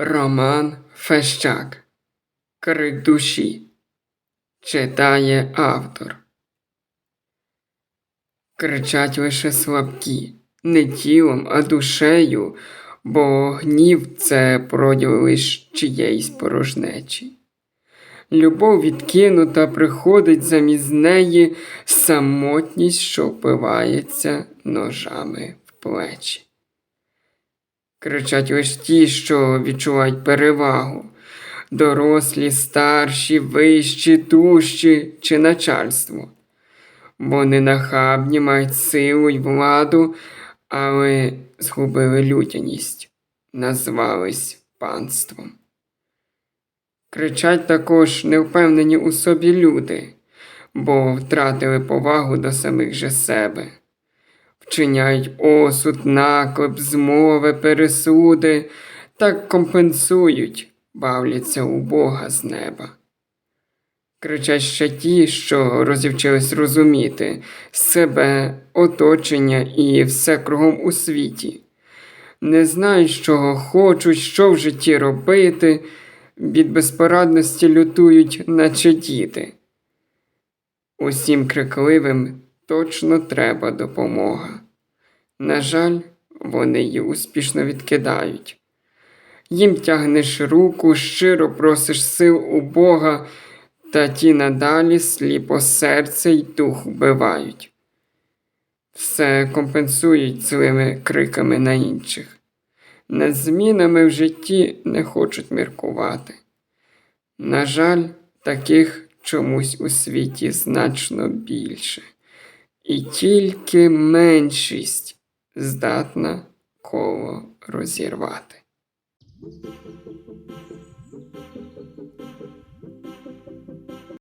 Роман Фещак. Крик душі. Читає автор. Кричать лише слабкі, не тілом, а душею, бо гнів це проділ лиш чиєїсь порожнечі. Любов відкинута приходить замість неї самотність, що впивається ножами в плечі. Кричать лиш ті, що відчувають перевагу. Дорослі, старші, вищі, дужчі чи начальство. Вони нахабні, мають силу й владу, але згубили людяність, назвались панством. Кричать також невпевнені у собі люди, бо втратили повагу до самих же себе вчиняють осуд, наклеп, змови, пересуди, так компенсують, бавляться у Бога з неба. Кричать ще ті, що розівчились розуміти себе, оточення і все кругом у світі, не знають, чого хочуть, що в житті робити, від безпорадності лютують, наче діти. Усім крикливим точно треба допомога. На жаль, вони її успішно відкидають. Їм тягнеш руку, щиро просиш сил у Бога, та ті надалі сліпо серце й дух вбивають. Все компенсують злими криками на інших. Над змінами в житті не хочуть міркувати. На жаль, таких чомусь у світі значно більше, і тільки меншість здатна коло розірвати.